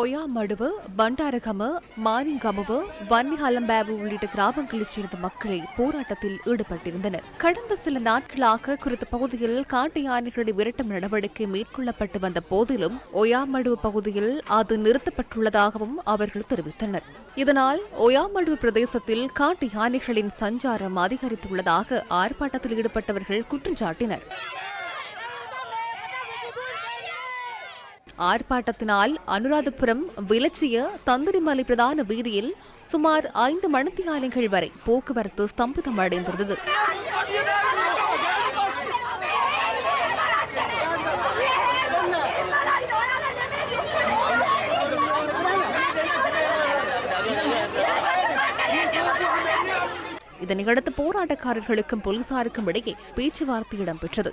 ஒயாமடுவு பண்டாரகம மானிங்கமுவு வன்னிஹலம்பாவு உள்ளிட்ட கிராமங்களைச் சேர்ந்த மக்களே போராட்டத்தில் ஈடுபட்டிருந்தனர். கடந்த சில நாட்களாக குறித்த பகுதியில் காட்டு யானைகளை விரட்டும் நடவடிக்கை மேற்கொள்ளப்பட்டு வந்த போதிலும் ஒயாமடுவு பகுதியில் அது நிறுத்தப்பட்டுள்ளதாகவும் அவர்கள் தெரிவித்தனர். இதனால் ஒயாமடுவு பிரதேசத்தில் காட்டு யானைகளின் சஞ்சாரம் அதிகரித்துள்ளதாக ஆர்ப்பாட்டத்தில் ஈடுபட்டவர்கள் குற்றம் சாட்டினர். ஆர்ப்பாட்டத்தினால் அனுராதபுரம் விலச்சிய தந்திரிமலை பிரதான வீதியில் சுமார் ஐந்து மணித்தியாலங்கள் வரை போக்குவரத்து ஸ்தம்பிதம் அடைந்திருந்தது. இதனையடுத்து போராட்டக்காரர்களுக்கும் போலீசாருக்கும் இடையே பேச்சுவார்த்தை இடம்பெற்றது.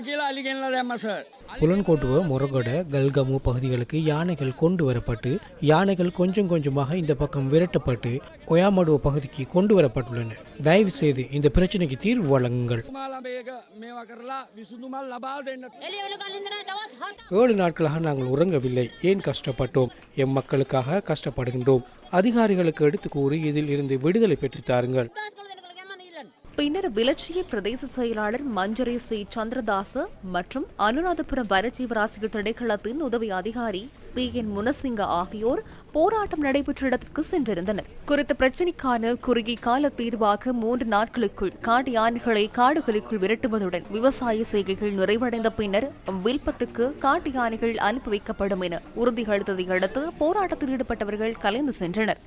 கீழே அழிக்கலாதேம்மா சார்? புலன்கோட்டுவ முரகொட கல்கமு பகுதிகளுக்கு யானைகள் கொண்டு வரப்பட்டு யானைகள் கொஞ்சம் கொஞ்சமாக இந்த பக்கம் விரட்டப்பட்டு ஒயாமடுவ பகுதிக்கு கொண்டு வரப்பட்டுள்ளன. தயவு செய்து இந்த பிரச்சனைக்கு தீர்வு வழங்குங்கள். ஏழு நாட்களாக நாங்கள் உறங்கவில்லை. ஏன் கஷ்டப்பட்டோம்? எம் மக்களுக்காக கஷ்டப்படுகின்றோம். அதிகாரிகளுக்கு எடுத்து கூறி இதில் இருந்து விடுதலை பெற்று தாருங்கள். பின்னர் விலச்சிய பிரதேச செயலாளர் மஞ்சரி சி சந்திரதாச மற்றும் அனுராதபுரம் வனஜீவராசிகள் திணைக்களத்தின் உதவி அதிகாரி பி என் முனசிங்க ஆகியோர் போராட்டம் நடைபெற்ற இடத்திற்கு சென்றிருந்தனர். குறித்த பிரச்சினைக்கான குறுகிய கால தீர்வாக மூன்று நாட்களுக்குள் காட்டு யானைகளை காடுகளுக்குள் விரட்டுவதுடன் விவசாய செய்கைகள் நிறைவடைந்த பின்னர் வில்பத்துக்கு காட்டு யானைகள் அனுப்பி வைக்கப்படும் என உறுதியளித்ததை அடுத்து போராட்டத்தில் ஈடுபட்டவர்கள் கலைந்து சென்றனர்.